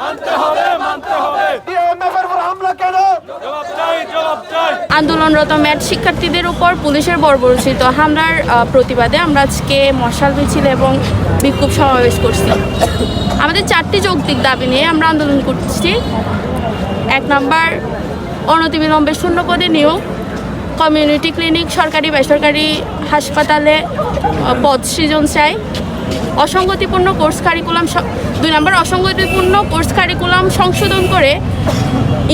মানতে হবে মানতে হবে। ডিএমএফ এর উপর হামলা কেন? জবাব চাই জবাব চাই। আন্দোলনরত ম্যাট শিক্ষার্থীদের উপর পুলিশের বর্বরচিত হামলার প্রতিবাদে আমরা আজকে মশাল মিছিল এবং বিক্ষোভ সমাবেশ করছি। আমাদের চারটি যৌক্তিক দাবি নিয়ে আমরা আন্দোলন করছি। এক নম্বর অনতিবিলম্বে শূন্য পদে নিয়োগ। কমিউনিটি ক্লিনিক সরকারি বেসরকারি হাসপাতালে পদ সৃজন চাই অসঙ্গতিপূর্ণ কোর্স কারিকুলাম দুই নম্বর, অসঙ্গতিপূর্ণ কোর্স কারিকুলাম সংশোধন করে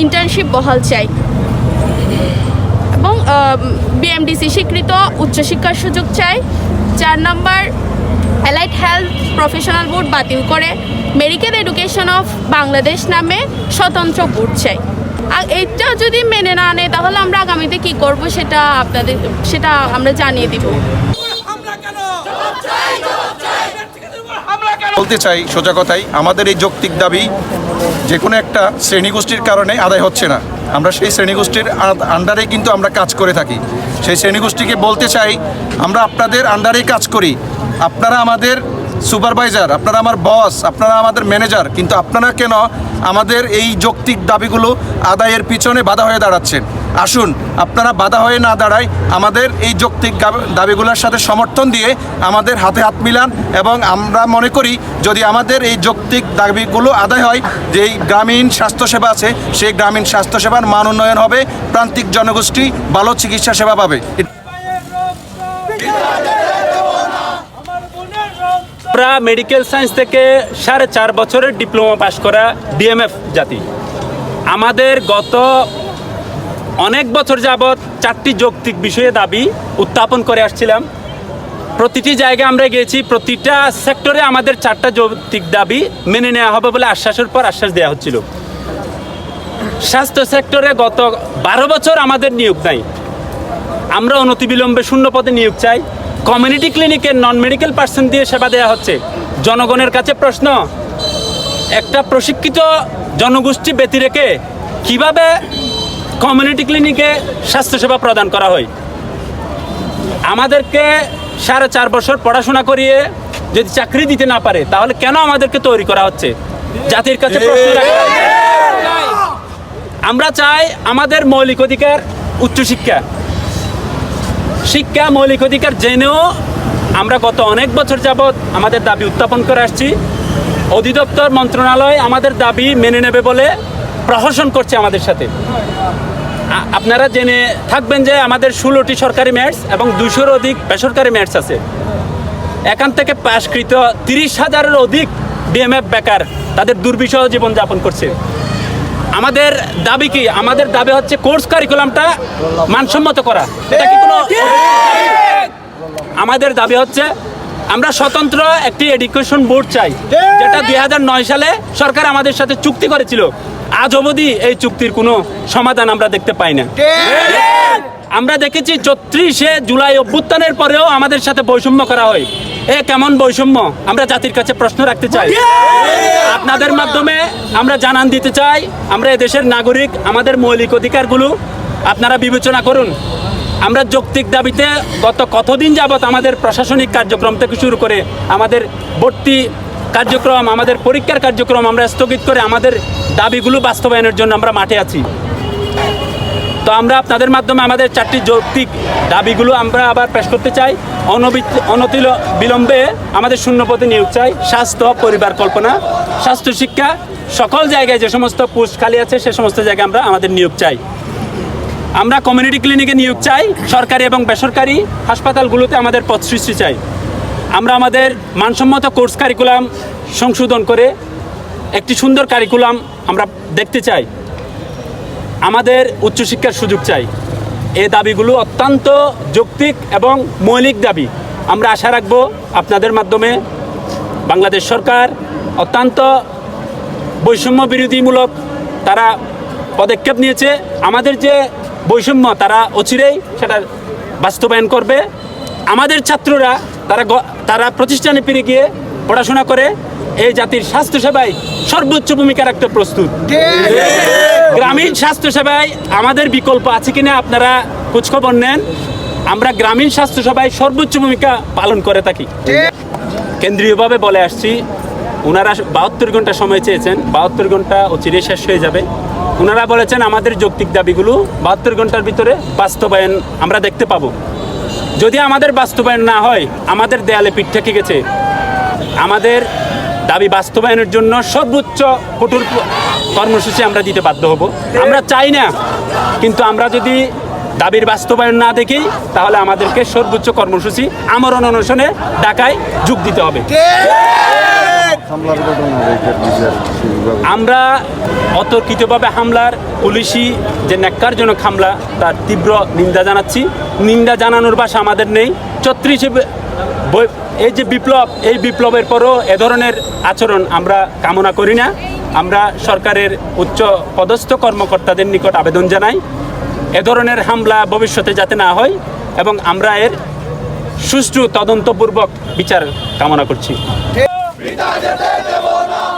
ইন্টার্নশিপ বহাল চাই। এবং বিএমডিসি স্বীকৃত উচ্চশিক্ষার সুযোগ চাই। চার নম্বর অ্যালাইড হেলথ প্রফেশনাল বোর্ড বাতিল করে। মেডিকেল এডুকেশন অফ বাংলাদেশ নামে স্বতন্ত্র বোর্ড চাই। আর এটা যদি মেনে না আনে তাহলে আমরা আগামীতে কি করব সেটা আপনাদের সেটা আমরা জানিয়ে দিব। বলতে চাই সোজা কথাই, আমাদের এই যৌক্তিক দাবি যে কোনো একটা শ্রেণীগোষ্ঠীর কারণে আদায় হচ্ছে না। আমরা সেই শ্রেণীগোষ্ঠীর আন্ডারে কিন্তু আমরা কাজ করে থাকি। সেই শ্রেণীগোষ্ঠীকে বলতে চাই, আমরা আপনাদের আন্ডারেই কাজ করি। আপনারা আমাদের সুপারভাইজার আপনারা আমার বস আপনারা আমাদের ম্যানেজার কিন্তু আপনারা কেন আমাদের এই যৌক্তিক দাবিগুলো আদায়ের পিছনে বাধা হয়ে দাঁড়াচ্ছেন? আসুন, আপনারা বাধা হয়ে না দাঁড়ায় আমাদের এই যৌক্তিক দাবিগুলোর সাথে সমর্থন দিয়ে আমাদের হাতে হাত মিলান এবং আমরা মনে করি যদি আমাদের এই যৌক্তিক দাবিগুলো আদায় হয় যে এই গ্রামীণ স্বাস্থ্যসেবা আছে, সেই গ্রামীণ স্বাস্থ্যসেবার মান উন্নয়ন হবে, প্রান্তিক জনগোষ্ঠী ভালো চিকিৎসা সেবা পাবে। আমরা মেডিকেল সায়েন্স থেকে সাড়ে চার বছরের ডিপ্লোমা পাশ করা ডিএমএফ জাতি। আমাদের গত অনেক বছর যাবৎ চারটি যৌক্তিক বিষয়ে দাবি উত্থাপন করে আসছিলাম। প্রতিটি জায়গায় আমরা গিয়েছি, প্রতিটা সেক্টরে আমাদের চারটা যৌক্তিক দাবি মেনে নেওয়া হবে বলে আশ্বাসের পর আশ্বাস দেওয়া হচ্ছিল। স্বাস্থ্য সেক্টরে গত বারো বছর আমাদের নিয়োগ নাই। আমরা অনতিবিলম্বে শূন্য পদে নিয়োগ চাই। কমিউনিটি ক্লিনিকের নন মেডিকেল পার্সন দিয়ে সেবা দেওয়া হচ্ছে। জনগণের কাছে প্রশ্ন, একটা প্রশিক্ষিত জনগোষ্ঠী ব্যতি রেখে কীভাবে কমিউনিটি ক্লিনিকে স্বাস্থ্যসেবা প্রদান করা হয়। আমাদেরকে সাড়ে চার বছর পড়াশোনা করিয়ে যদি চাকরি দিতে না পারে তাহলে কেন আমাদেরকে তৈরি করা হচ্ছে? জাতির কাছে প্রশ্ন রাখা আমরা চাই আমাদের মৌলিক অধিকার উচ্চশিক্ষা শিক্ষা মৌলিক অধিকার জেনেও আমরা গত অনেক বছর যাবৎ আমাদের দাবি উত্থাপন করে আসছি। অধিদপ্তর মন্ত্রণালয় আমাদের দাবি মেনে নেবে বলে প্রহসন করছে আমাদের সাথে। আপনারা জেনে থাকবেন যে আমাদের ষোলোটি সরকারি ম্যাটস এবং দুশোর অধিক বেসরকারি ম্যাটস আছে। এখান থেকে পাশকৃত তিরিশ হাজারের অধিক ডিএমএফ বেকার তাদের দুর্বিষহ জীবনযাপন করছে। আমাদের দাবি কি? আমাদের দাবি হচ্ছে কোর্স কারিকুলামটা মানসম্মত করা। এটা কি কোনো আমাদের দাবি হচ্ছে আমরা স্বতন্ত্র একটি এডুকেশন বোর্ড চাই যেটা দুই হাজার নয় সালে সরকার আমাদের সাথে চুক্তি করেছিল। আজ অবধি এই চুক্তির কোনো সমাধান আমরা দেখতে পাই না। আমরা দেখেছি চৌত্রিশে জুলাই অভ্যুত্থানের পরেও আমাদের সাথে বৈষম্য করা হয়। এ কেমন বৈষম্য? আমরা জাতির কাছে প্রশ্ন রাখতে চাই। আপনাদের মাধ্যমে আমরা জানান দিতে চাই আমরা এদেশের নাগরিক আমাদের মৌলিক অধিকারগুলো আপনারা বিবেচনা করুন। আমরা যৌক্তিক দাবিতে গত কতদিন যাবৎ আমাদের প্রশাসনিক কার্যক্রম থেকে শুরু করে আমাদের ভর্তি কার্যক্রম, আমাদের পরীক্ষার কার্যক্রম আমরা স্থগিত করে আমাদের দাবিগুলো বাস্তবায়নের জন্য আমরা মাঠে আছি। তো আমরা আপনাদের মাধ্যমে আমাদের চারটি যৌক্তিক দাবিগুলো আমরা আবার পেশ করতে চাই। অনতিল, বিলম্বে আমাদের শূন্যপদে নিয়োগ চাই। স্বাস্থ্য, পরিবার কল্পনা, স্বাস্থ্য, শিক্ষা, সকল জায়গায় যে সমস্ত পোস্ট খালি আছে, সে সমস্ত জায়গায় আমরা আমাদের নিয়োগ চাই। আমরা কমিউনিটি ক্লিনিকে নিয়োগ চাই, সরকারি এবং বেসরকারি হাসপাতালগুলোতে আমাদের পথ সৃষ্টি চাই। আমরা আমাদের মানসম্মত কোর্স কারিকুলাম সংশোধন করে একটি সুন্দর কারিকুলাম আমরা দেখতে চাই। আমাদের উচ্চশিক্ষার সুযোগ চাই। এ দাবিগুলো অত্যন্ত যৌক্তিক এবং মৌলিক দাবি। আমরা আশা রাখব আপনাদের মাধ্যমে বাংলাদেশ সরকার অত্যন্ত বৈষম্য বিরোধীমূলক তারা পদক্ষেপ নিয়েছে। আমাদের যে বৈষম্য তারা অচিরেই সেটা বাস্তবায়ন করবে। আমাদের ছাত্ররা তারা তারা প্রতিষ্ঠানে ফিরে গিয়ে পড়াশোনা করে। এই জাতির স্বাস্থ্যসেবায় সর্বোচ্চ ভূমিকা রাখতে প্রস্তুত। গ্রামীণ স্বাস্থ্যসেবায় আমাদের বিকল্প আছে কিনা আপনারা খোঁজখবর নেন। আমরা গ্রামীণ স্বাস্থ্যসেবায় সর্বোচ্চ ভূমিকা পালন করে থাকি। কেন্দ্রীয়ভাবে বলে আসছি ওনারা বাহাত্তর ঘণ্টা সময় চেয়েছেন, বাহাত্তর ঘণ্টা ও অচিরে শেষ হয়ে যাবে। ওনারা বলেছেন, আমাদের যৌক্তিক দাবিগুলো বাহাত্তর ঘণ্টার ভিতরে বাস্তবায়ন আমরা দেখতে পাবো। যদি আমাদের বাস্তবায়ন না হয়, আমাদের দেয়ালে পিঠ ঠেকে গেছে। আমাদের দাবি বাস্তবায়নের জন্য সর্বোচ্চ কঠোর কর্মসূচি আমরা দিতে বাধ্য হব। আমরা চাই না, কিন্তু আমরা যদি দাবির বাস্তবায়ন না দেখি, তাহলে আমাদেরকে সর্বোচ্চ কর্মসূচি আমরণ অনশনে ঢাকায় যোগ দিতে হবে। আমরা অতর্কিতভাবে হামলার পুলিশি যে ন্যাক্কারজনক হামলা, তার তীব্র নিন্দা জানাচ্ছি। নিন্দা জানানোর ভাষা আমাদের নেই। ছত্রিশে এই যে বিপ্লব, এই বিপ্লবের পরও এ ধরনের আচরণ আমরা কামনা করি না। আমরা সরকারের উচ্চ পদস্থ কর্মকর্তাদের নিকট আবেদন জানাই। এ ধরনের হামলা ভবিষ্যতে যাতে না হয় এবং আমরা এর সুষ্ঠু, তদন্তপূর্বক বিচার কামনা করছি। পিতা যেতে দেব না